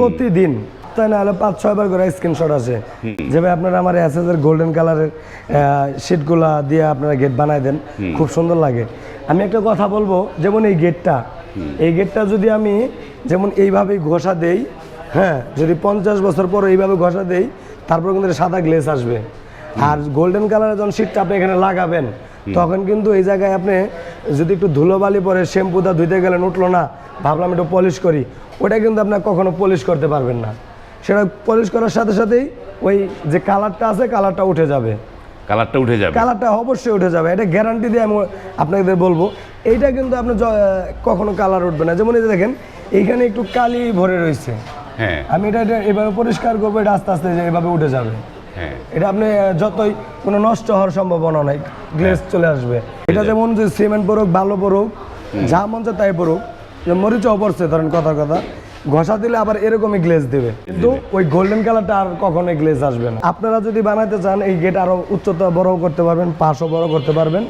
প্রতিদিন। তাই না হলে পাঁচ ছয়বার করে স্ক্রিনশট আসে যে ভাই আপনারা আমার এসএস এর গোল্ডেন কালারের শিটগুলা দিয়ে আপনারা গেট বানাই দেন। খুব সুন্দর লাগে। আমি একটা কথা বলব যেমন এই গেটটা এই গেটটা যদি আমি যেমন এইভাবেই ঘষা দেই হ্যাঁ যদি পঞ্চাশ বছর পর এইভাবে ঘষা দেই তারপর কিন্তু সাদা গ্লেস আসবে। আর গোল্ডেন কালারের যখন শিটটা আপনি এখানে লাগাবেন তখন কিন্তু এই জায়গায় আপনি যদি একটু ধুলোবালি পরে শ্যাম্পুটা ধুইতে গেলেন উঠল না ভাবলাম একটু পলিশ করি। ওটা কিন্তু আপনার কখনো পলিশ করতে পারবেন না। সেটা পলিশ করার সাথে সাথেই ওই যে কালারটা আছে কালারটা উঠে যাবে। কালারটা উঠে যাবে। কালারটা অবশ্যই উঠে যাবে। এটা গ্যারান্টি দিয়ে আমি আপনাদের বলব এইটা কিন্তু আপনি কখনো কালার উঠবে না। যেমন এই যে দেখেন এইখানে একটু কালি ভরে রয়েছে। হ্যাঁ। আমি এটা এভাবে পরিষ্কার করব এটা আস্তে আস্তে এভাবে উঠে যাবে। হ্যাঁ। এটা আপনি যতই কোনো নষ্ট হওয়ার সম্ভাবনা নাই গ্লেস চলে আসবে। এটা যেমন যে সিমেন্ট পড়ুক বালো পড়ুক যা মন চায় তাই পড়ুক মরিচাও পড়ছে ধরেন কথা কথা। ঘষা দিলে আবার এরকমই গ্লেজ দেবে। কিন্তু ওই গোল্ডেন কালারটা আর কখনোই গ্লেজ আসবে না। আপনারা যদি বানাতে চান, এই গেট আরও উচ্চতা বড় করতে পারবেন, পাশও বড় করতে পারবেন,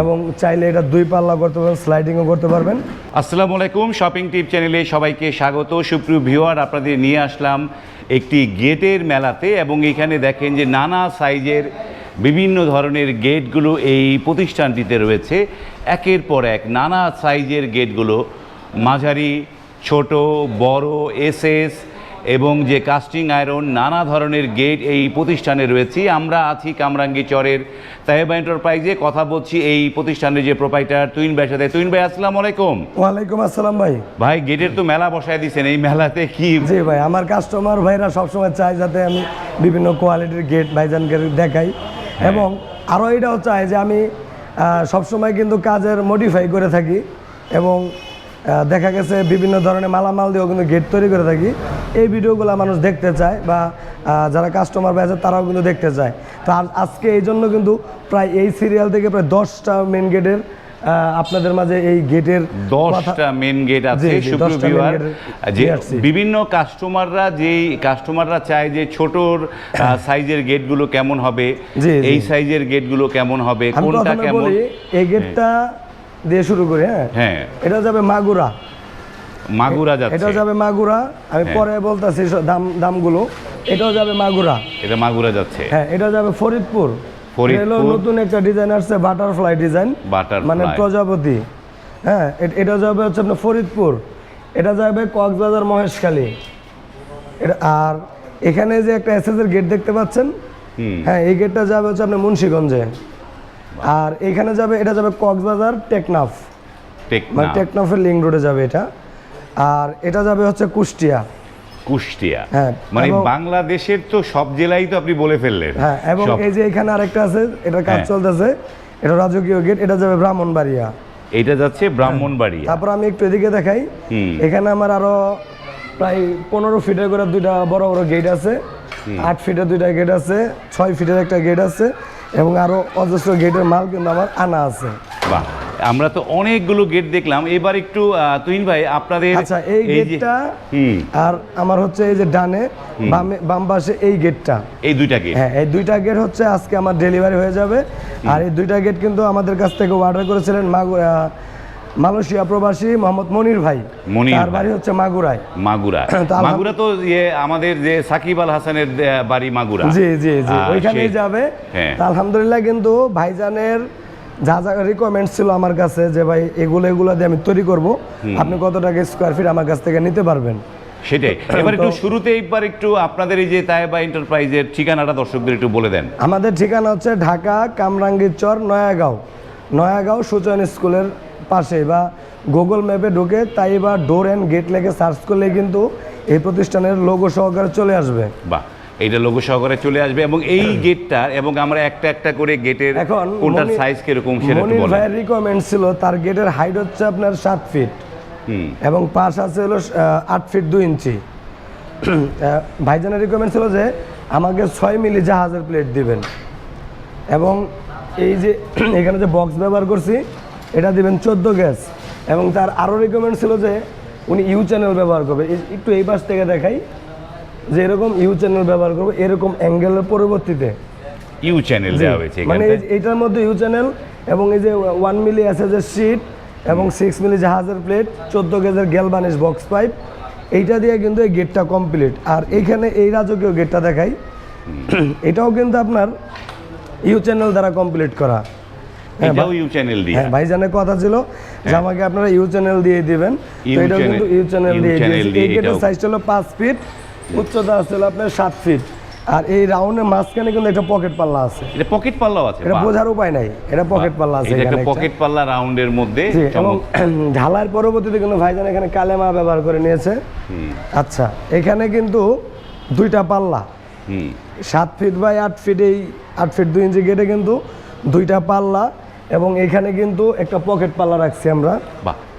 এবং চাইলে এটা দুই পাল্লা করতে পারবেন স্লাইডিংও করতে পারবেন। আসসালামু আলাইকুম শপিং টিপ চ্যানেলে সবাইকে স্বাগত। সুপ্রিয় ভিউয়ার, আপনাদের নিয়ে আসলাম একটি গেটের মেলাতে, এবং এখানে দেখেন যে নানা সাইজের বিভিন্ন ধরনের গেটগুলো এই প্রতিষ্ঠানটিতে রয়েছে। একের পর এক নানা সাইজের গেটগুলো মাঝারি ছোট বড় এসএস এবং যে কাস্টিং আয়রন নানা ধরনের গেট এই প্রতিষ্ঠানে রয়েছে। আমরা আছি কামরাঙ্গি চরের তাহেবা এন্টারপ্রাইজে কথা বলছি এই প্রতিষ্ঠানের যে প্রোপাইটার তুইন ভাইয়ের সাথে। তুইন ভাই আসসালামু আলাইকুম। ওয়ালাইকুম আসসালাম ভাই। ভাই গেটের তো মেলা বসায় দিছেন। এই মেলাতে কি? জি ভাই আমার কাস্টমার ভাইরা সবসময় চায় যাতে আমি বিভিন্ন কোয়ালিটির গেট ভাইজানকে দেখাই। এবং আরও এটাও চায় যে আমি সবসময় কিন্তু কাজের মডিফাই করে থাকি। এবং দেখা গেছে বিভিন্ন ধরনের মালামাল দিয়েও কিন্তু গেট তৈরি করে থাকি। এই ভিডিওগুলো মানুষ দেখতে চায় বা যারা কাস্টমার আছে তারাও কিন্তু দেখতে চায়। তো আজকে এই জন্য কিন্তু প্রায় এই সিরিয়াল থেকে প্রায় দশটা মেন গেটের আপনাদের মাঝে এই গেটের দশটা মেন গেট আছে জি, জি, সুপ্রিয় 10টা main ভিউয়ার gate এর যে। বিভিন্ন কাস্টমাররা যেই কাস্টমাররা চায় যে ছোটর সাইজের গেটগুলো কেমন হবে। এই সাইজের গেটগুলো কেমন হবে কোনটা কেমন? এই গেটটা দিয়ে শুরু করি হ্যাঁ? হ্যাঁ। এটা যাবে মাগুরা। মাগুরা যাচ্ছে। এটা যাবে মাগুরা। আমি হ্যাঁ। পরে বলতেছি দাম দামগুলো। এটাও যাবে মাগুরা। এটা মাগুরা যাচ্ছে। হ্যাঁ এটা যাবে ফরিদপুর। ফরিদপুর। নতুন একটা ডিজাইন আসছে বাটারফ্লাই ডিজাইন বাটার মানে প্রজাপতি। হ্যাঁ এটা যাবে হচ্ছে আপনার ফরিদপুর। এটা যাবে কক্সবাজার মহেশখালী। এটা আর এখানে যে একটা এসএসের গেট দেখতে পাচ্ছেন? হ্যাঁ এই গেটটা যাবে হচ্ছে আপনার মুন্সিগঞ্জে। আর এখানে যাবে এটা যাবে কক্সবাজার টেকনাফ। টেকনা মানে টেকনাফের লিঙ্ক রোডে যাবে এটা। আর এটা যাবে হচ্ছে কুষ্টিয়া। কুষ্টিয়া। হ্যাঁ, মানে বাংলাদেশের তো সব জেলাই তো আপনি বলে ফেললেন। হ্যাঁ এবং এই যে এখানে আরেকটা আছে এটা কাজ হ্যাঁ। চলতেছে এটা রাজকীয় গেট এটা যাবে ব্রাহ্মণবাড়িয়া। এটা যাচ্ছে ব্রাহ্মণবাড়িয়া। তারপর আমি একটু এদিকে দেখাই। এখানে আমার আরও প্রায় পনেরো ফিটের করে দুইটা বড় বড় গেট আছে। আট ফিটের দুইটা গেট আছে ছয় ফিটের একটা গেট আছে। এবং আরও অজস্র গেটের মাল কিন্তু আমার আনা আছে। বাহ আমরা তো অনেকগুলো গেট দেখলাম। এবার একটু তুইন তুহিন ভাই আপনাদের আচ্ছা এই গেটটা আর আমার হচ্ছে এই যে ডানে বামে বাম পাশে এই গেটটা। এই দুইটা গেট? হ্যাঁ এই দুইটা গেট হচ্ছে আজকে আমার ডেলিভারি হয়ে যাবে। আর এই দুইটা গেট কিন্তু আমাদের কাছ থেকে অর্ডার করেছিলেন মাগু- আহ, মালয়েশিয়া প্রবাসী মোহাম্মদ মনির ভাই। তার বাড়ি হচ্ছে মাগুরায়। মাগুরা মাগুরা তো ইয়ে আমাদের যে সাকিব আল হাসানের বাড়ি মাগুরা। জি জি জি। ওইখানেই যাবে। হ্যাঁ। আলহামদুলিল্লাহ কিন্তু ভাইজানের যা যা রিকোয়ারমেন্টস ছিল আমার কাছে যে ভাই এগুলো এগুলো দিয়ে আমি তৈরি করব। আপনি কত টাকা স্কোয়ার ফিট আমার কাছ থেকে নিতে পারবেন। সেটাই। এবার একটু শুরুতে একবার একটু আপনাদের এই যে তাইবা এন্টারপ্রাইজের ঠিকানাটা দর্শকদের একটু বলে দেন। আমাদের ঠিকানা হচ্ছে ঢাকা কামরাঙ্গীর চর নয়াগাঁও। নয়াগাঁও সূচন স্কুলের পাশে বা গুগল ম্যাপে ঢুকে তাই বা ডোর অ্যান্ড গেট লেগে সার্চ করলে কিন্তু এই প্রতিষ্ঠানের লোগো সহকারে চলে আসবে। বাহ এইটা লোগো সহকারে চলে আসবে এবং এই গেটটার এবং আমরা একটা একটা করে গেটের এখন কোনটার সাইজ কীরকম সেটা একটু বলেন। ভাইয়ের রিকমেন্ড ছিল তার গেটের হাইট হচ্ছে আপনার সাত ফিট এবং পাশ আছে হলো আহ, আট ফিট দুই ইঞ্চি। আহ, ভাইজানের রিকোয়ারমেন্ট ছিল যে আমাকে ছয় মিলি জাহাজের প্লেট দিবেন। এবং এই যে এখানে যে বক্স ব্যবহার করছি এটা দিবেন চোদ্দ গ্যাস। এবং তার আরও রিকোয়ারমেন্ট ছিল যে উনি ইউ চ্যানেল ব্যবহার করবে। একটু এই পাশ থেকে দেখাই যে এরকম ইউ চ্যানেল ব্যবহার করবে এরকম অ্যাঙ্গেলের পরবর্তীতে। ইউ চ্যানেল দেওয়া হয়েছে মানে এই- এইটার মধ্যে ইউ চ্যানেল এবং এই যে ওয়ান মিলি এস এসএসের শিট এবং সিক্স মিলি জাহাজের প্লেট চোদ্দ গেজের গ্যালবানিশ বক্স পাইপ এইটা দিয়ে কিন্তু এই গেটটা কমপ্লিট আর এইখানে এই রাজকীয় গেটটা দেখাই। এটাও কিন্তু আপনার ইউ চ্যানেল দ্বারা কমপ্লিট করা। এটাও ইউ চ্যানেল দিয়ে। হ্যাঁ ভাইজানের কথা ছিল যে আমাকে আপনারা ইউ চ্যানেল দিয়ে দিবেন। তো এটাও কিন্তু ইউ চ্যানেল দিয়ে চ্যানেল এই গেটের এটাও- সাইজ পাঁচ ফিট উচ্চতা ছিল আপনার সাত ফিট আর এই রাউন্ডের মাঝখানে কিন্তু একটা পকেট পাল্লা আছে। এটা পকেট পাল্লাও আছে এটা বোঝার উপায় নাই। এটা পকেট পাল্লা আছে এটা। পকেট পাল্লা রাউন্ডের মধ্যে এবং ঢালার পরবর্তীতে কিন্তু ভাইজান এখানে কালেমা ব্যবহার করে নিয়েছে। আচ্ছা এখানে কিন্তু দুইটা পাল্লা। সাত ফিট বাই আট ফিট এই আট ফিট দুই ইঞ্চি গেটে কিন্তু দুইটা পাল্লা। এবং এখানে কিন্তু একটা পকেট পাল্লা রাখছি আমরা।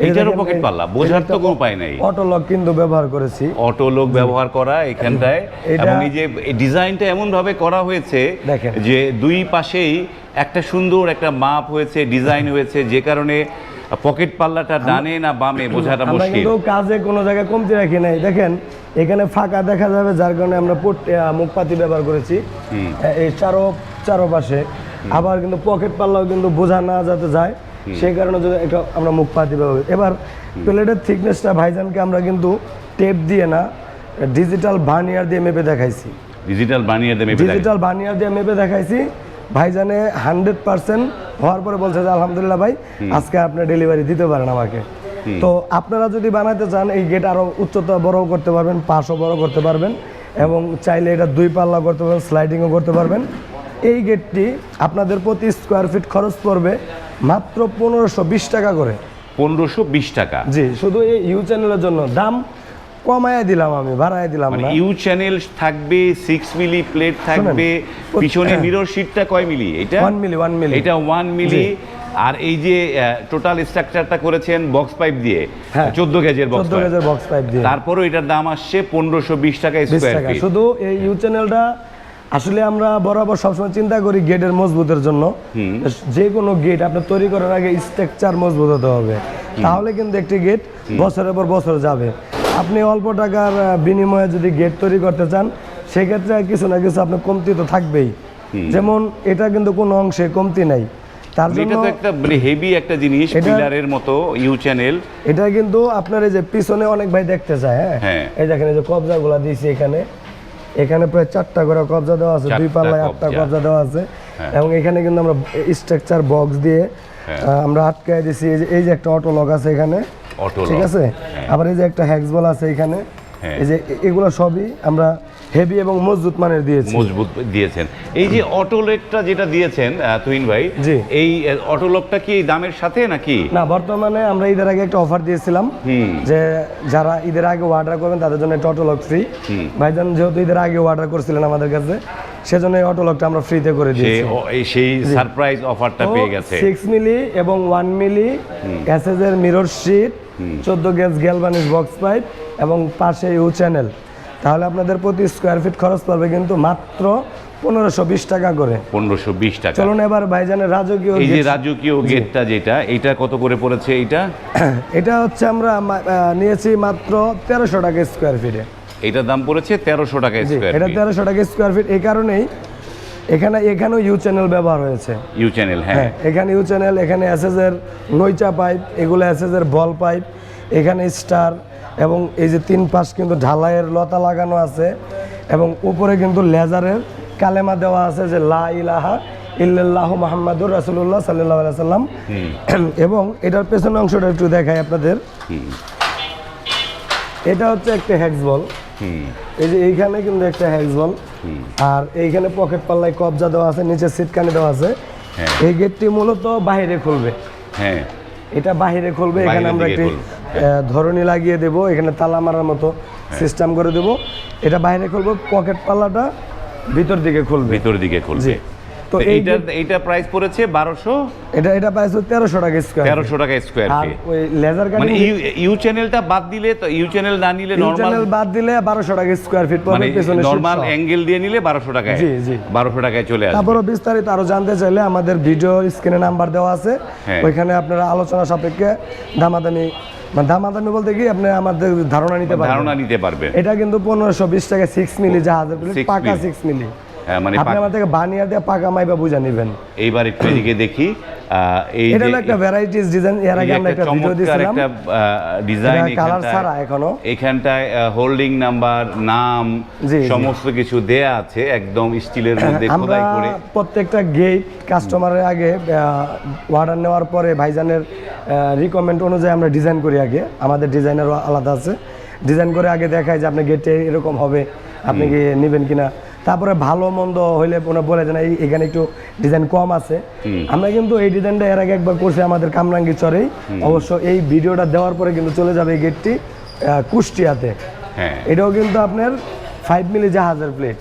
এটারও পকেট পাল্লা বোঝার তো কোনো উপায় নাই। অটো লক কিন্তু ব্যবহার করেছি। অটো লোক ব্যবহার করা এখানটায় এবং এই যে ডিজাইনটা এমন ভাবে করা হয়েছে। যে দুই পাশেই একটা সুন্দর একটা মাপ হয়েছে ডিজাইন হয়েছে যে কারণে পকেট পাল্লাটা ডানে না বামে বোঝাটা মুশকিল। কিন্তু কাজে কোনো জায়গায় কমতি রাখি নাই। দেখেন এখানে ফাঁকা দেখা যাবে যার কারণে আমরা মুখপাতি ব্যবহার করেছি। এই চারো চারো পাশে আবার কিন্তু পকেট পাল্লাও কিন্তু বোঝা না যাতে যায় সেই কারণে যদি একটা আমরা মুখপাতি ব্যবহার করি। এবার প্লেটের থিকনেসটা ভাইজানকে আমরা কিন্তু টেপ দিয়ে না ডিজিটাল ভার্নিয়ার দিয়ে মেপে দেখাইছি। ডিজিটাল বানিয়ে দেবে ডিজিটাল ভার্নিয়ার দিয়ে মেপে দেখাইছি। ভাইজানে হান্ড্রেড পার্সেন্ট হওয়ার পরে বলছে যে আলহামদুলিল্লাহ ভাই আজকে আপনি ডেলিভারি দিতে পারেন আমাকে। তো আপনারা যদি বানাতে চান এই গেট আরও উচ্চতা বড় করতে পারবেন পাশও বড় করতে পারবেন এবং চাইলে এটা দুই পাল্লা করতে পারবেন স্লাইডিংও করতে পারবেন। এই গেটটি আপনাদের প্রতি স্কোয়ার ফিট খরচ পড়বে মাত্র পনেরোশো বিশ টাকা করে। পনেরোশো বিশ টাকা। জি শুধু এই ইউ চ্যানেলের জন্য। দাম কমায় দিলাম আমি বাড়ায় দিলাম না। ইউ চ্যানেল থাকবে মিলি প্লেট থাকবে পিছনে মিরর শিটটা কয় মিলি এটা? ওয়ান মিলি ওয়ান মিলি এটা ওয়ান মিলি আর এই যে টোটাল স্ট্রাকচারটা করেছেন বক্স পাইপ দিয়ে। হ্যাঁ। চোদ্দ গেজের বক্স গেজের বক্স পাইপ দিয়ে। তারপরও এটার দাম আসছে পনেরোশো বিশ টাকা বিশ স্কোয়ার ফিট শুধু এই ইউ চ্যানেলটা আসলে আমরা বরাবর সবসময় চিন্তা করি গেটের মজবুতের জন্য। যে কোনো গেট আপনার তৈরি করার আগে স্ট্রাকচার মজবুত হতে হবে। তাহলে কিন্তু একটি গেট বছরের পর বছর যাবে। আপনি অল্প টাকার বিনিময়ে যদি গেট তৈরি করতে চান সেক্ষেত্রে কিছু না কিছু আপনার কমতি তো থাকবেই। যেমন এটা কিন্তু কোনো অংশে কমতি নাই। তার জন্য তো একটা মানে হেভি একটা জিনিস পিলারের মতো ইউ চ্যানেল এটা কিন্তু আপনার এই যে পিছনে অনেক ভাই দেখতে চায় হ্যাঁ? হ্যাঁ। এই দেখেন এই যে কবজাগুলো দিয়েছি এখানে। এখানে প্রায় চারটা করে কবজা দেওয়া আছে দুই পাল্লায় আটটা কবজা। দেওয়া আছে হ্যাঁ। এবং এখানে কিন্তু আমরা স্ট্রাকচার বক্স দিয়ে হ্যাঁ। আমরা আটকায় দিছি এই যে এই যে একটা অটো লক আছে এখানে অটো ঠিক আছে আবার এই যে একটা হ্যাক্স বল আছে এখানে হ্যাঁ। এই যে এগুলো সবই আমরা হেভি এবং মজবুত মানের দিয়েছি মজবুত দিয়েছেন। এই যে অটোলেকটা যেটা দিয়েছেন তুহিন ভাই জি। এই অটোলকটা কি এই দামের সাথে নাকি? না বর্তমানে আমরা ঈদের আগে একটা অফার দিয়েছিলাম যে যারা ঈদের আগে অর্ডার করবেন তাদের জন্য একটা অটোলক ফ্রি ভাইজান যেহেতু ঈদের আগে অর্ডার করছিলেন আমাদের কাছে সেজন্য এই অটোলকটা আমরা ফ্রিতে করে দিয়েছি। এই সেই সারপ্রাইজ অফারটা পেয়ে গেছে। সিক্স মিলি এবং ওয়ান মিলি এসএস এর মিরর শিট চোদ্দ গ্যাস গ্যালভানিস বক্স পাইপ এবং পাশে ইউ চ্যানেল তাহলে আপনাদের প্রতি স্কোয়ার ফিট খরচ পড়বে কিন্তু মাত্র পনেরোশো বিশ টাকা করে। পনেরোশো বিশ টাকা। চলুন এবার ভাইজানের রাজকীয় এই যে রাজকীয় গেটটা যেটা এটা কত করে পড়েছে এইটা? এটা হচ্ছে আমরা নিয়েছি মাত্র তেরোশো টাকা স্কোয়ার ফিটে এটার দাম পড়েছে তেরোশো টাকা স্কোয়ার এটা তেরোশো টাকা স্কোয়ার ফিট এই কারণেই এখানে এখানেও ইউ চ্যানেল ব্যবহার হয়েছে। ইউ চ্যানেল হ্যাঁ এখানে ইউ চ্যানেল এখানে এসএসের নইচা পাইপ এগুলো এসএসের বল পাইপ এখানে স্টার এবং এই যে তিন পাশ কিন্তু ঢালাইয়ের লতা লাগানো আছে এবং উপরে কিন্তু লেজারের কালেমা দেওয়া আছে যে লা ইলাহা ইল্লাল্লাহ মোহাম্মদুর রাসুল্লাহ সাল্লাহ সাল্লাম এবং এটার পেছনের অংশটা একটু দেখাই আপনাদের। এটা হচ্ছে একটা হ্যাক্স বল এই যে এইখানে কিন্তু একটা হ্যাক্স বল আর এইখানে পকেট পাল্লায় কবজা দেওয়া আছে নিচে সিটকানি দেওয়া আছে। হ্যাঁ। এই গেটটি মূলত বাইরে খুলবে। হ্যাঁ। এটা বাইরে খুলবে এখানে আমরা একটি ধরনী লাগিয়ে দেব এখানে তালা মারার মতো হ্যাঁ। সিস্টেম করে দেব। এটা বাইরে খুলবে পকেট পাল্লাটা ভিতর দিকে খুলবে। ভিতর দিকে খুলবে। তো এইটা এইটা প্রাইস পড়েছে বারোশো? এটা এটা পাইছে তেরোশো টাকা স্কোয়ার তেরোশো টাকা স্কোয়ার আর ওই লেজার মানে কাটিং ইউ ইউ চ্যানেলটা বাদ দিলে তো ইউ চ্যানেল না নিলে নর্মাল চ্যানেল বাদ দিলে বারোশো টাকা স্কোয়ার ফিট মানে পড়বে পেছনে নর্মাল অ্যাঙ্গেল দিয়ে নিলে বারোশো টাকায়। জি, জি। বারোশো টাকায় চলে আসবে। তারপরও বিস্তারিত আরও জানতে চাইলে আমাদের ভিডিও স্ক্রিনে নাম্বার দেওয়া আছে। হ্যাঁ। ওইখানে আপনারা আলোচনা সাপেক্ষে দামাদামি মানে দামাদামি বলতে কি আপনি আমাদের ধারণা নিতে পারবেন। ধারণা নিতে পারবে এটা কিন্তু পনেরোশো বিশ টাকা সিক্স মিলি জাহাজের পাকা সিক্স মিলি মানে আপনি আমার থেকে বানিয়ে দিয়ে পাকা মাইবা বুঝা নেবেন। এইবার একটু এদিকে দেখি আহ, এই এটা একটা ভ্যারাইটিস ডিজাইন এর আগে আমরা একটা একটা ভিডিও দিয়েছিলাম একটা ডিজাইন এটা ছাড়া এখনও। এখানটায় হোল্ডিং নাম্বার নাম। সমস্ত কিছু দেয়া আছে একদম স্টিলের মধ্যে আমরা খোদাই করে। প্রত্যেকটা গেট কাস্টমারের আগে অর্ডার নেওয়ার পরে ভাইজানের রিকমেন্ড অনুযায়ী আমরা ডিজাইন করি আগে। আমাদের ডিজাইনারও আলাদা আছে। ডিজাইন করে আগে দেখায় যে আপনি গেটে এরকম হবে আপনি কি নেবেন কিনা। তারপরে ভালো মন্দ হইলে ওনারা বলে যে না এই- এখানে একটু ডিজাইন কম আছে। আমরা কিন্তু এই ডিজাইনটা এর আগে একবার করছি আমাদের কামরাঙ্গি চরেই। অবশ্য এই ভিডিওটা দেওয়ার পরে কিন্তু চলে যাবে এই গেটটি কুষ্টিয়াতে। হ্যাঁ। এটাও কিন্তু আপনার ফাইভ মিলি জাহাজের প্লেট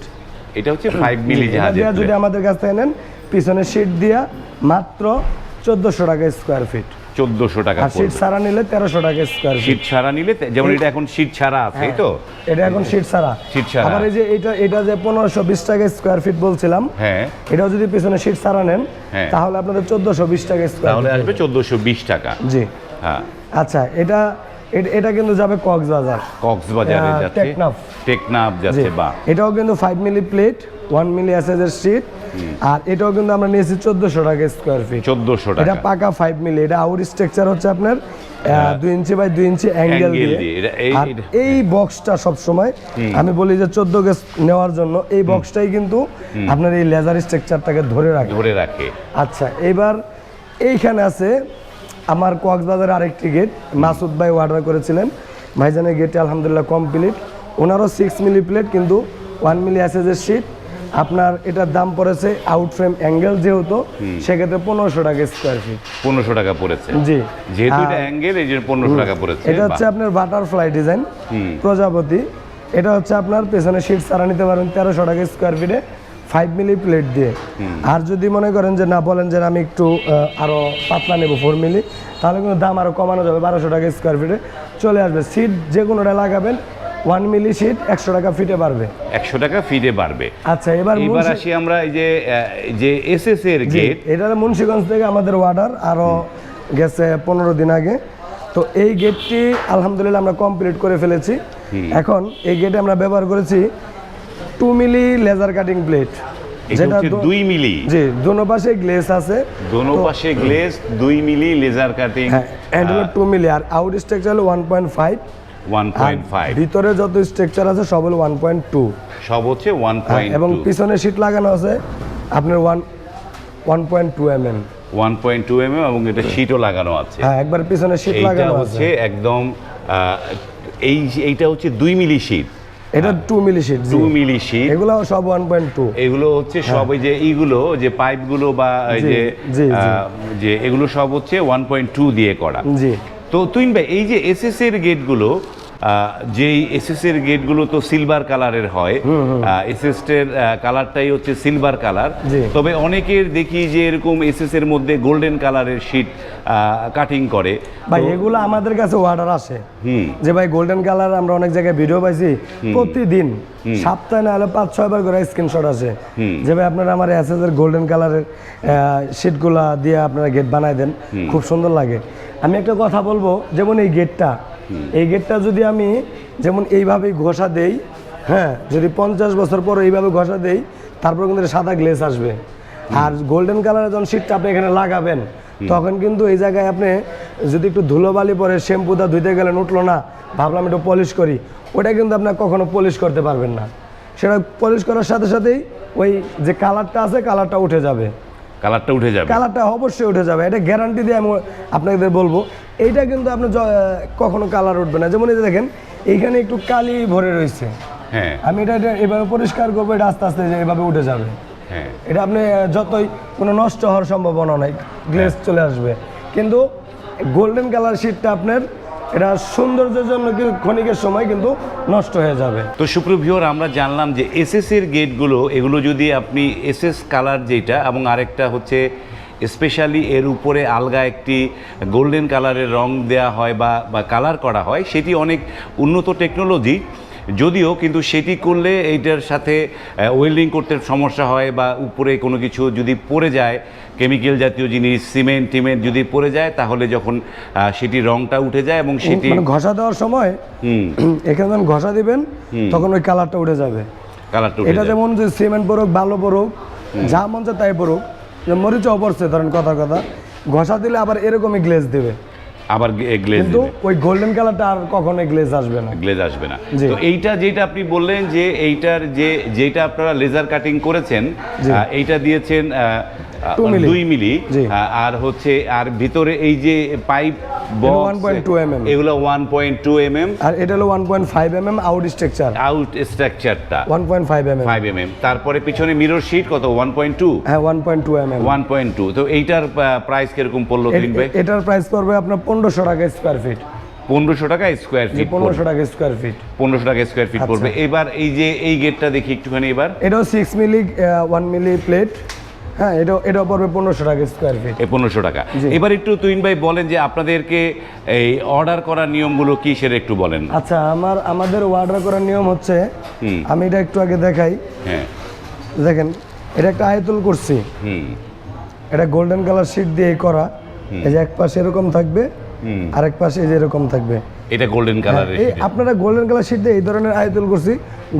এটা হচ্ছে ফাইভ মিলি এটা জাহাজের যদি আমাদের কাছ থেকে নেন পিছনে সিট দিয়া মাত্র চোদ্দশো টাকা স্কোয়ার ফিট চোদ্দশো টাকা আর সিট ছাড়া নিলে তেরোশো টাকা স্কোয়ার শীত ছাড়া নিলে যেমন এটা এখন শীত ছাড়া আছে তো এটা এখন সিট ছাড়া। সিট ছাড়া। আবার এই যে এটা এটা যে পনেরোশো বিশ টাকা স্কোয়ার ফিট বলছিলাম হ্যাঁ। এটাও যদি পিছনে সিট ছাড়া নেন হ্যাঁ। তাহলে আপনাদের চোদ্দশো বিশ টাকা স্কোয়ার তাহলে আসবে চোদ্দশো বিশ টাকা। জি। হ্যাঁ। আচ্ছা এটা এটা কিন্তু যাবে কক্সবাজার। কক্সবাজারে যাচ্ছে। টেকনাফ। টেকনাফ যাচ্ছে বা এটাও কিন্তু five milli plate one milli এসএসের sheet আর এটাও কিন্তু আমরা নিয়েছি চোদ্দশো টাকা স্কোয়ার ফিট চোদ্দশো এটা পাকা ফাইভ মিলি এটা আউট স্ট্রাকচার হচ্ছে আপনার আহ, দুই ইঞ্চি বাই দুই ইঞ্চি অ্যাঙ্গেল দিয়ে। এই- বক্সটা সব সময় আমি বলি যে চোদ্দ গেজ নেওয়ার জন্য এই বক্সটাই কিন্তু আপনার এই লেজার স্ট্রাকচারটাকে ধরে রাখে। ধরে রাখে। আচ্ছা এবার এইখানে আছে আমার কক্সবাজার আরেকটি গেট মাসুদ ভাই অর্ডার করেছিলেন। ভাইজানের গেটে আলহামদুলিল্লাহ কমপ্লিট ওনারও সিক্স মিলি প্লেট কিন্তু ওয়ান মিলি অ্যাসেজের শিট আপনার এটার দাম পড়েছে আউট ফ্রেম অ্যাঙ্গেল যেহেতু সেক্ষেত্রে পনেরোশো টাকা স্কোয়ার ফিট পনেরোশো টাকা পড়েছে। জি। যেহেতু এটা অ্যাঙ্গেল এই যে পনেরোশো টাকা পড়েছে এটা হচ্ছে আপনার বাটারফ্লাই ডিজাইন প্রজাপতি। এটা হচ্ছে আপনার পেছনে শিট সারা নিতে পারেন তেরোশো টাকা স্কোয়ার ফিটে ফাইভ মিলি প্লেট দিয়ে। আর যদি মনে করেন যে না বলেন যে আমি একটু আহ, আরও পাতলা নেব ফোর মিলি তাহলে কিন্তু দাম আরও কমানো যাবে বারোশো টাকা স্কোয়ার ফিটে চলে আসবে সিট যে কোনোটা লাগাবেন ওয়ান মিলি সিট একশো টাকা ফিটে পারবে একশো টাকা ফিরে বাড়বে। আচ্ছা এবার এবার আসি আমরা এই যে যে এস এস এর গেট এটা মুন্সিগঞ্জ থেকে আমাদের অর্ডার আরও গেছে পনেরো দিন আগে। তো এই গেটটি আলহামদুলিল্লাহ আমরা কমপ্লিট করে ফেলেছি। এখন এই গেটে আমরা ব্যবহার করেছি two milli laser cutting plate দো- দুই মিলি জি দোনো পাশে গ্লেস আছে। দোনো পাশে গ্লেজ দুই মিলি লেজার কাটিং হ্যাঁ হলো টু মিলি আর আউট স্ট্রাকচার হলো one point five one point five ভিতরে যত স্ট্রাকচার আছে সব হলো ওয়ান পয়েন্ট টু সব হচ্ছে ওয়ান পয়েন্ট হ্যাঁ, এবং পিছনে সিট লাগানো আছে আপনার one one point two M M one point two M এবং এটা শীটও লাগানো আছে। হ্যাঁ একবার পিছনে সিট লাগানো আছে। হচ্ছে একদম এই এইটা হচ্ছে দুই মিলি শীট এটা two milli sheet two milli sheet এগুলো সব ওয়ান পয়েন্ট টু এগুলো হচ্ছে সব এই যে এইগুলো যে পাইপগুলো বা এই যে যে এগুলো সব হচ্ছে ওয়ান পয়েন্ট টু দিয়ে করা। জি। তো তুইন ভাই এই যে এসএস এর গেটগুলো যেই এসএস এর গেটগুলো তো সিলভার কালারের হয় এসএস এর কালারটাই হচ্ছে সিলভার কালার তবে অনেকের দেখি যে এরকম এসএস এর মধ্যে গোল্ডেন কালারের শীট কাটিং করে। ভাই এগুলো আমাদের কাছে অর্ডার আসে। যে ভাই গোল্ডেন কালার আমরা অনেক জায়গায় ভিডিও পাইছি প্রতিদিন সপ্তাহে না হলে পাঁচ ছয় বার করে স্ক্রিনশট আসে। যে ভাই আপনারা আমার এসএস এর গোল্ডেন কালারের শিটগুলা দিয়ে আপনারা গেট বানাই দেন। খুব সুন্দর লাগে। আমি একটা কথা বলব যেমন এই গেটটা এই গেটটা যদি আমি যেমন এইভাবেই ঘষা দেই হ্যাঁ যদি পঞ্চাশ বছর পর এইভাবে ঘষা দেই তারপর কিন্তু সাদা গ্লেস আসবে। আর গোল্ডেন কালারের যখন শীটটা আপনি এখানে লাগাবেন তখন কিন্তু এই জায়গায় আপনি যদি একটু ধুলোবালি পরে শ্যাম্পুটা ধুইতে গেলেন উঠল না ভাবলাম একটু পলিশ করি ওটা কিন্তু আপনার কখনো পলিশ করতে পারবেন না। সেটা পলিশ করার সাথে সাথেই ওই যে কালারটা আছে কালারটা উঠে যাবে। কালারটা উঠে যাবে। কালারটা অবশ্যই উঠে যাবে এটা গ্যারান্টি দিয়ে আমি আপনাদের বলব। এইটা কিন্তু আপনি কখনো কালার উঠবে না। যেমন এই যে দেখেন এইখানে একটু কালি ভরে রয়েছে। হ্যাঁ। আমি এটা এটা এভাবে পরিষ্কার করব এটা আস্তে আস্তে এভাবে উঠে যাবে। হ্যাঁ। এটা আপনি যতই কোনো নষ্ট হওয়ার সম্ভাবনা নাই গ্লেস চলে আসবে। কিন্তু গোল্ডেন কালার শিটটা আপনার এটা সৌন্দর্যের জন্য ক্ষণিকের সময় কিন্তু নষ্ট হয়ে যাবে। তো সুপ্রভিওর আমরা জানলাম যে এসএস এর গেটগুলো, এগুলো যদি আপনি এসএস কালার যেটা এবং আরেকটা হচ্ছে স্পেশালি এর উপরে আলগা একটি গোল্ডেন কালারের রং দেয়া হয় বা বা কালার করা হয়, সেটি অনেক উন্নত টেকনোলজি যদিও কিন্তু সেটি করলে এইটার সাথে ওয়েল্ডিং করতে সমস্যা হয় বা উপরে কোনো কিছু যদি পড়ে যায় কেমিক্যাল জাতীয় জিনিস সিমেন্ট টিমেন্ট যদি পড়ে যায় তাহলে যখন সেটির রংটা উঠে যায় এবং সেটি মানে ঘষা দেওয়ার সময় এখানে যখন ঘষা দিবেন তখন ওই কালারটা উঠে যাবে। কালারটা এটা যেমন যে সিমেন্ট পড়ুক ভালো পড়ুক যা মন চায় তাই পড়ুক। যে মরিচও পড়ছে ধরেন কথা কথা। ঘষা দিলে আবার এরকমই গ্লেজ দেবে। আবার গ্লেজ কিন্তু ওই গোল্ডেন কালারটা আর কখনোই গ্লেজ আসবে না। গ্লেজ আসবে না। তো এইটা যেটা আপনি বললেন যে এইটার যে যেটা আপনারা লেজার কাটিং করেছেন। এইটা দিয়েছেন Two দুই মিলি আর হচ্ছে আর ভিতরে এই যে পাইপ বক্স 1.2 mm এগুলো one point two M M আর এটা হলো one point five M M out structure out স্ট্রাকচারটা one point five M M five M M তারপরে পিছনে মিরর শিট কত? ওয়ান পয়েন্ট টু হ্যাঁ one point two M M one point two তো এইটার price কীরকম পড়ল তিন ভাই এটার প্রাইস পড়বে আপনার পনেরোশো টাকা স্কোয়ার ফিট পনেরোশো টাকা স্কোয়ার ফিট পনেরোশো টাকা স্কোয়ার ফিট পনেরোশো টাকা স্কোয়ার ফিট আচ্ছা। পড়বে। এবার এই যে এই গেটটা দেখি একটুখানি এবার। এটাও six milli one milli plate হ্যাঁ এটাও এটাও পড়বে পনেরোশো টাকা স্কোয়ার ফিট এই পনেরোশো টাকা। এবার একটু তুইন ভাই বলেন যে আপনাদেরকে এই অর্ডার করার নিয়মগুলো কি সেটা একটু বলেন। আচ্ছা আমার আমাদের অর্ডার করার নিয়ম হচ্ছে আমি এটা একটু আগে দেখাই। হ্যাঁ। দেখেন এটা একটা আয়তুল করছি হুম। এটা গোল্ডেন কালার শিট দিয়ে করা। এই যে এক পাশে এরকম থাকবে। আর এক পাশে যে এরকম থাকবে। এটা গোল্ডেন কালারের এই আপনারা গোল্ডেন কালার শিট দিয়ে এই ধরনের আয়তুল করছি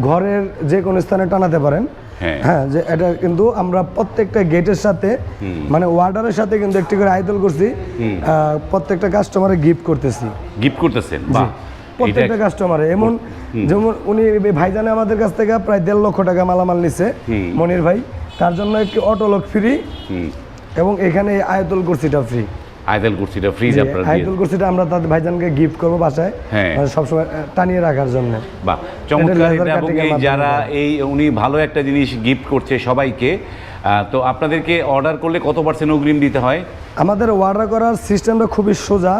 ঘরের যে কোনো স্থানে টানাতে পারেন। হ্যাঁ। হ্যাঁ যে এটা কিন্তু আমরা প্রত্যেকটা গেটের সাথে মানে ওয়ার্ডারের সাথে কিন্তু একটি করে আয়তুল করছি প্রত্যেকটা কাস্টমারে গিফট করতেছি। গিফট করতেছেন? বাহ। প্রত্যেকটা কাস্টমারে এমন যেমন উনি ভাইজানে আমাদের কাছ থেকে প্রায় দেড় লক্ষ টাকা মালামাল নিছে মনির ভাই। তার জন্য একটি অটো লক ফ্রি এবং এখানে আয়তুল কুর্সিটা ফ্রি আয়তাল কুর্সিটা ফ্রিজ আপনারা আয়তুল কুর্সিটা আমরা তাদের ভাইজানকে গিফট করব বাসায় হ্যাঁ। মানে সবসময় আহ, টানিয়ে রাখার জন্য। বাহ চমৎকার এবং এই যারা এই উনি ভালো একটা জিনিস গিফট করছে সবাইকে তো আপনাদেরকে অর্ডার করলে কত পার্সেন্ট অগ্রিম দিতে হয়? আমাদের অর্ডার করার সিস্টেমটা খুবই সোজা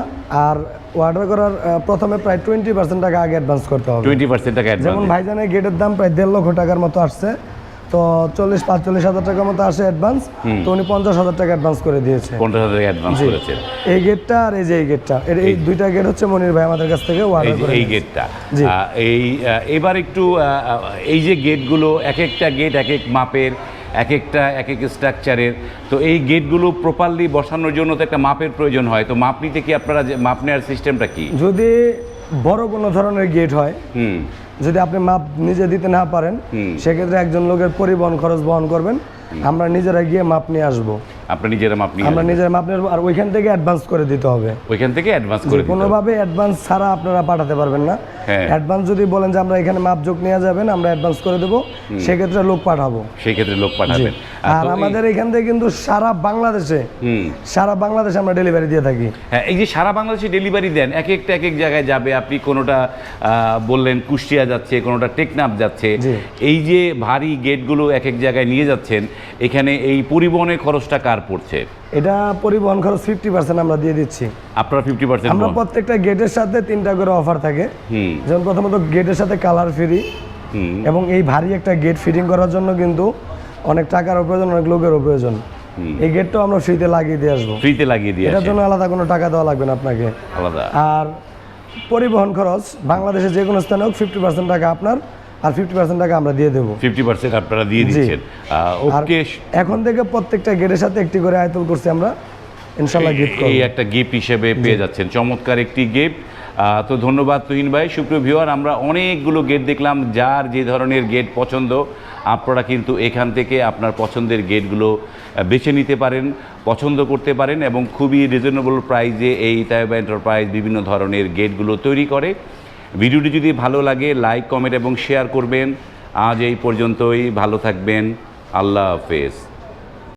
আর অর্ডার করার প্রথমে প্রায় টোয়েন্টি পার্সেন্ট টাকা আগে অ্যাডভান্স করতে হবে। টোয়েন্টি পার্সেন্ট টাকা যেমন ভাইজানের গেটের দাম প্রায় দেড় লক্ষ টাকার মতো আসছে। তো চল্লিশ পাঁচচল্লিশ হাজার টাকার মতো আসে অ্যাডভান্স তো উনি পঞ্চাশ হাজার টাকা অ্যাডভান্স করে দিয়েছে। পঞ্চাশ হাজার অ্যাডভান্স করেছেন এই গেটটা আর এই যে এই গেটটা এই দুইটা গেট হচ্ছে মনির ভাই আমাদের কাছ থেকে অর্ডার করে এই গেটটা এই এবার একটু এই যে গেটগুলো এক একটা গেট এক এক মাপের এক একটা এক এক স্ট্রাকচারের তো এই গেটগুলো প্রপারলি বসানোর জন্য তো একটা মাপের প্রয়োজন হয়। তো মাপ নিতে কি আপনারা যে মাপ নেওয়ার সিস্টেমটা কি? যদি বড় কোনো ধরনের গেট হয় হুম। যদি আপনি মাপ নিজে দিতে না পারেন সেক্ষেত্রে একজন লোকের পরিবহন খরচ বহন করবেন। আমরা নিজেরা গিয়ে মাপ নিয়ে আসব। আপনারা নিজেরা মাপ নিয়ে আমরা নিজেরা মাপ আর ওইখান থেকে অ্যাডভান্স করে দিতে হবে। ওইখান থেকে অ্যাডভান্স করে দিতে হবে। কোনোভাবে অ্যাডভান্স ছাড়া আপনারা পাঠাতে পারবেন না। হ্যাঁ। অ্যাডভান্স যদি বলেন যে আমরা এখানে মাপ যোগ নিয়ে যাবেন আমরা অ্যাডভান্স করে দেবো। সেক্ষেত্রে লোক পাঠাবো। সেই ক্ষেত্রে লোক পাঠাবেন। আর আমাদের এখান থেকে কিন্তু সারা বাংলাদেশে সারা বাংলাদেশে আমরা ডেলিভারি দিয়ে থাকি। হ্যাঁ এই যে সারা বাংলাদেশে ডেলিভারি দেন এক একটা এক এক জায়গায় যাবে। আপনি কোনোটা আহ, বললেন কুষ্টিয়া যাচ্ছে কোনোটা টেকনাফ যাচ্ছে। এই যে ভারী গেটগুলো এক এক জায়গায় নিয়ে যাচ্ছেন এখানে এই পরিবহনের খরচটা কার পড়ছে? এটা পরিবহন খরচ ফিফটি পার্সেন্ট আমরা দিয়ে দিচ্ছি। আপনারা ফিফটি পার্সেন্ট আমরা প্রত্যেকটা গেটের সাথে তিনটা করে অফার থাকে। যেমন প্রথমত গেটের সাথে কালার ফ্রি হুম। এবং এই ভারী একটা গেট ফিটিং করার জন্য কিন্তু অনেক টাকারও প্রয়োজন অনেক লোকেরও প্রয়োজন। এই গেটটাও আমরা ফ্রিতে লাগিয়ে দিয়ে আসব। ফ্রিতে লাগিয়ে দিয়ে এটার জন্য আলাদা কোনো টাকা দেওয়া লাগবে না আপনাকে। আলাদা। আর পরিবহন খরচ বাংলাদেশে যে কোনো স্থানে হোক ফিফটি পার্সেন্ট টাকা আপনার আর ফিফটি পার্সেন্ট টাকা আমরা দিয়ে দেবো। ফিফটি পার্সেন্ট আপনারা দিয়ে দিচ্ছেন। ওকে এখন থেকে প্রত্যেকটা গেটের সাথে একটি করে আয়তন করছি আমরা। ইনশাল্লাহ গিফট এই একটা গিফট হিসেবে পেয়ে যাচ্ছেন। চমৎকার একটি গিফট তো ধন্যবাদ তুহিন ভাই। সুপ্রিয় ভিউয়ার আমরা অনেকগুলো গেট দেখলাম যার যে ধরনের গেট পছন্দ আপনারা কিন্তু এখান থেকে আপনার পছন্দের গেটগুলো বেছে নিতে পারেন পছন্দ করতে পারেন এবং খুবই রিজনেবল প্রাইজে এই তাইবা এন্টারপ্রাইজ বিভিন্ন ধরনের গেটগুলো তৈরি করে। ভিডিওটি যদি ভালো লাগে লাইক কমেন্ট এবং শেয়ার করবেন। আজ এই পর্যন্তই, ভালো থাকবেন। আল্লাহ হাফেজ।